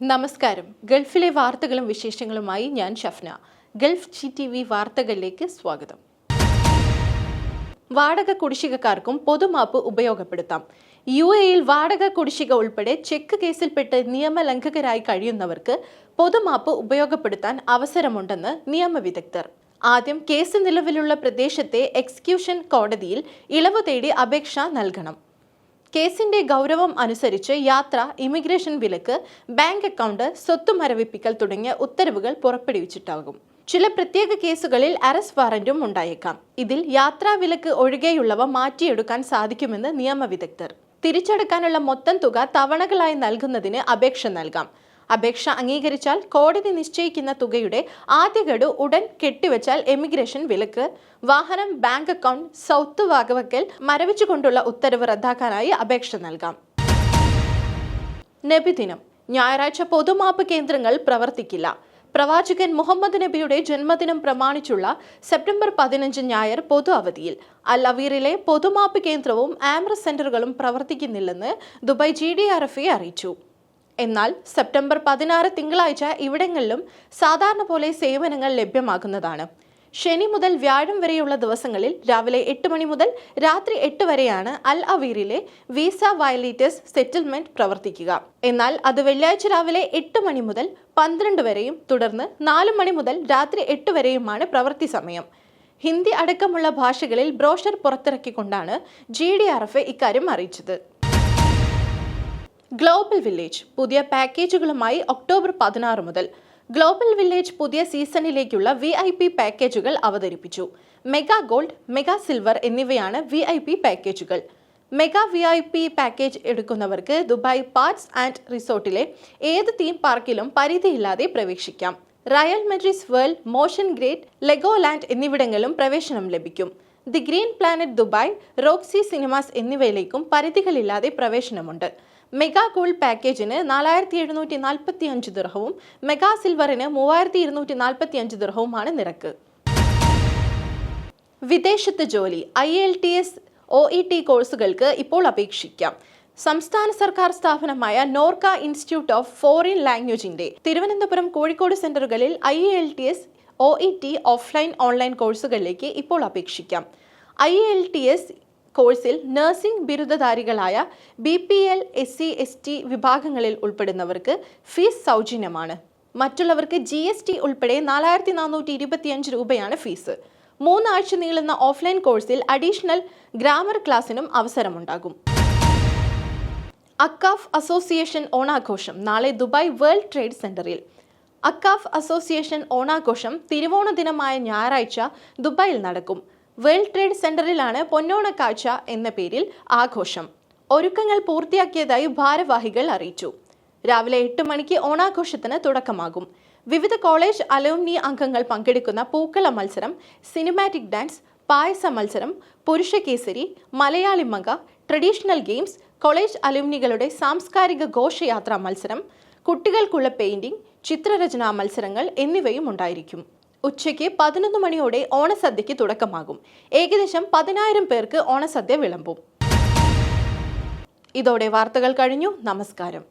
നമസ്കാരം. ഗൾഫിലെ വാർത്തകളും വിശേഷങ്ങളുമായി ഞാൻ Shafna. Gulf G T V വാർത്തകളിലേക്ക് സ്വാഗതം. വാടക കുടിശ്ശികക്കാർക്കും പൊതുമാപ്പ് ഉപയോഗപ്പെടുത്താം. യു എയിൽ വാടക കുടിശ്ശിക ഉൾപ്പെടെ ചെക്ക് കേസിൽപ്പെട്ട് നിയമലംഘകരായി കഴിയുന്നവർക്ക് പൊതുമാപ്പ് ഉപയോഗപ്പെടുത്താൻ അവസരമുണ്ടെന്ന് നിയമവിദഗ്ധർ. ആദ്യം കേസ് നിലവിലുള്ള പ്രദേശത്തെ എക്സിക്യൂഷൻ കോടതിയിൽ ഇളവ് തേടി അപേക്ഷ നൽകണം. കേസിന്റെ ഗൗരവം അനുസരിച്ച് യാത്ര ഇമിഗ്രേഷൻ വിലക്ക് ബാങ്ക് അക്കൗണ്ട് സ്വത്ത് മരവിപ്പിക്കൽ തുടങ്ങിയ ഉത്തരവുകൾ പുറപ്പെടുവിച്ചിട്ടാകും. ചില പ്രത്യേക കേസുകളിൽ അറസ്റ്റ് വാറന്റും ഉണ്ടായേക്കാം. ഇതിൽ യാത്രാ വിലക്ക് ഒഴികെയുള്ളവ മാറ്റിയെടുക്കാൻ സാധിക്കുമെന്ന് നിയമവിദഗ്ധർ തിരിച്ചെടുക്കാനുള്ള മൊത്തം തുക തവണകളായി നൽകുന്നതിന് അപേക്ഷ നൽകാം. അപേക്ഷ അംഗീകരിച്ചാൽ കോടതി നിശ്ചയിക്കുന്ന തുകയുടെ ആദ്യ ഗഡു ഉടൻ കെട്ടിവച്ചാൽ എമിഗ്രേഷൻ വിലക്ക്. വാഹനം ബാങ്ക് അക്കൗണ്ട് സൗത്ത് വാഗവക്കൽ മരവിച്ചുകൊണ്ടുള്ള ഉത്തരവ് റദ്ദാക്കാനായി അപേക്ഷ നൽകാം. നബിദിനം ഞായറാഴ്ച പൊതുമാപ്പ് കേന്ദ്രങ്ങൾ പ്രവർത്തിക്കില്ല. പ്രവാചകൻ മുഹമ്മദ് നബിയുടെ ജന്മദിനം പ്രമാണിച്ചുള്ള സെപ്റ്റംബർ പതിനഞ്ച് ഞായർ പൊതു അവധിയിൽ. അൽ അവീറിലെ പൊതുമാപ്പ് കേന്ദ്രവും ആംറസ് സെന്ററുകളും പ്രവർത്തിക്കുന്നില്ലെന്ന് Dubai G D R F അറിയിച്ചു. എന്നാൽ സെപ്റ്റംബർ പതിനാറ് തിങ്കളാഴ്ച ഇവിടങ്ങളിലും സാധാരണ പോലെ സേവനങ്ങൾ ലഭ്യമാകുന്നതാണ്. ശനി മുതൽ വ്യാഴം വരെയുള്ള ദിവസങ്ങളിൽ രാവിലെ എട്ട് മണി മുതൽ രാത്രി എട്ട് വരെയാണ് അൽ അവീറിലെ വിസ വയലേറ്റേഴ്സ് സെറ്റിൽമെന്റ് പ്രവർത്തിക്കുക. എന്നാൽ അത് വെള്ളിയാഴ്ച രാവിലെ എട്ട് മണി മുതൽ പന്ത്രണ്ട് വരെയും തുടർന്ന് നാല് മണി മുതൽ രാത്രി എട്ട് വരെയുമാണ് പ്രവൃത്തി സമയം. ഹിന്ദി അടക്കമുള്ള ഭാഷകളിൽ ബ്രോഷർ പുറത്തിറക്കിക്കൊണ്ടാണ് ജി ഡി ആർ എഫ് ഇക്കാര്യം അറിയിച്ചത്. ഗ്ലോബൽ വില്ലേജ് പുതിയ പാക്കേജുകളുമായി ഒക്ടോബർ പതിനാറ് മുതൽ ഗ്ലോബൽ വില്ലേജ് പുതിയ സീസണിലേക്കുള്ള വി ഐ പി പാക്കേജുകൾ അവതരിപ്പിച്ചു. മെഗാ ഗോൾഡ് മെഗാ സിൽവർ എന്നിവയാണ് വി ഐ പി പാക്കേജുകൾ. Mega V I P package എടുക്കുന്നവർക്ക് ദുബായ് പാർക്സ് ആൻഡ് റിസോർട്ടിലെ ഏത് തീം പാർക്കിലും പരിധിയില്ലാതെ പ്രവേശിക്കാം. Real Madrid World Motiongate Legoland എന്നിവിടങ്ങളിലും പ്രവേശനം ലഭിക്കും. The Green Planet Dubai Roxy Cinemas എന്നിവയിലേക്കും പരിധികളില്ലാതെ പ്രവേശനമുണ്ട്. മെഗാ ഗോൾഡ് പാക്കേജിന് നാലായിരത്തി എഴുന്നൂറ്റി നാൽപ്പത്തി അഞ്ച് ദിർഹവും മെഗാ സിൽവറിന് മൂവായിരത്തി ഇരുന്നൂറ്റി നാൽപ്പത്തി അഞ്ച് ദിർഹവുമാണ് നിരക്ക്. വിദേശത്ത് ജോലി I L T S O E T കോഴ്സുകൾക്ക് ഇപ്പോൾ അപേക്ഷിക്കാം. സംസ്ഥാന സർക്കാർ സ്ഥാപനമായ നോർക്ക ഇൻസ്റ്റിറ്റ്യൂട്ട് ഓഫ് ഫോറിൻ ലാംഗ്വേജിന്റെ Thiruvananthapuram Kozhikode സെന്ററുകളിൽ I L T S O E T offline online കോഴ്സുകളിലേക്ക് ഇപ്പോൾ അപേക്ഷിക്കാം. ഐ എൽ ടി എസ് കോഴ്സിൽ nursing ബിരുദധാരികളായ B P L S C S T വിഭാഗങ്ങളിൽ ഉൾപ്പെടുന്നവർക്ക് ഫീസ് സൗജന്യമാണ്. മറ്റുള്ളവർക്ക് ജി എസ് ടി ഉൾപ്പെടെ നാലായിരത്തി നാനൂറ്റി ഇരുപത്തിയഞ്ച് രൂപയാണ് ഫീസ്. മൂന്നാഴ്ച നീളുന്ന ഓഫ്ലൈൻ കോഴ്സിൽ അഡീഷണൽ ഗ്രാമർ ക്ലാസ്സിനും അവസരമുണ്ടാകും. അക്കാഫ് അസോസിയേഷൻ ഓണാഘോഷം നാളെ ദുബായ് വേൾഡ് ട്രേഡ് സെന്ററിൽ. അക്കാഫ് അസോസിയേഷൻ ഓണാഘോഷം തിരുവോണ ദിനമായ ഞായറാഴ്ച ദുബായിൽ നടക്കും. വേൾഡ് ട്രേഡ് സെന്ററിലാണ് പൊന്നോണക്കാഴ്ച എന്ന പേരിൽ ആഘോഷം. ഒരുക്കങ്ങൾ പൂർത്തിയാക്കിയതായി ഭാരവാഹികൾ അറിയിച്ചു. രാവിലെ എട്ട് മണിക്ക് ഓണാഘോഷത്തിന് തുടക്കമാകും. വിവിധ കോളേജ് അലോംനി അംഗങ്ങൾ പങ്കെടുക്കുന്ന പൂക്കള മത്സരം സിനിമാറ്റിക് ഡാൻസ് പായസ മത്സരം പുരുഷ കേസരി മലയാളി മക ട്രഡീഷണൽ ഗെയിംസ് കോളേജ് അലുമിനികളുടെ സാംസ്കാരിക ഘോഷയാത്രാ മത്സരം കുട്ടികൾക്കുള്ള പെയിന്റിംഗ് ചിത്രരചനാ മത്സരങ്ങൾ എന്നിവയും ഉണ്ടായിരിക്കും. ഉച്ചയ്ക്ക് പതിനൊന്ന് മണിയോടെ ഓണസദ്യയ്ക്ക് തുടക്കമാകും. ഏകദേശം പതിനായിരം പേർക്ക് ഓണസദ്യ വിളമ്പും. ഇതോടെ വാർത്തകൾ കഴിഞ്ഞു. നമസ്കാരം.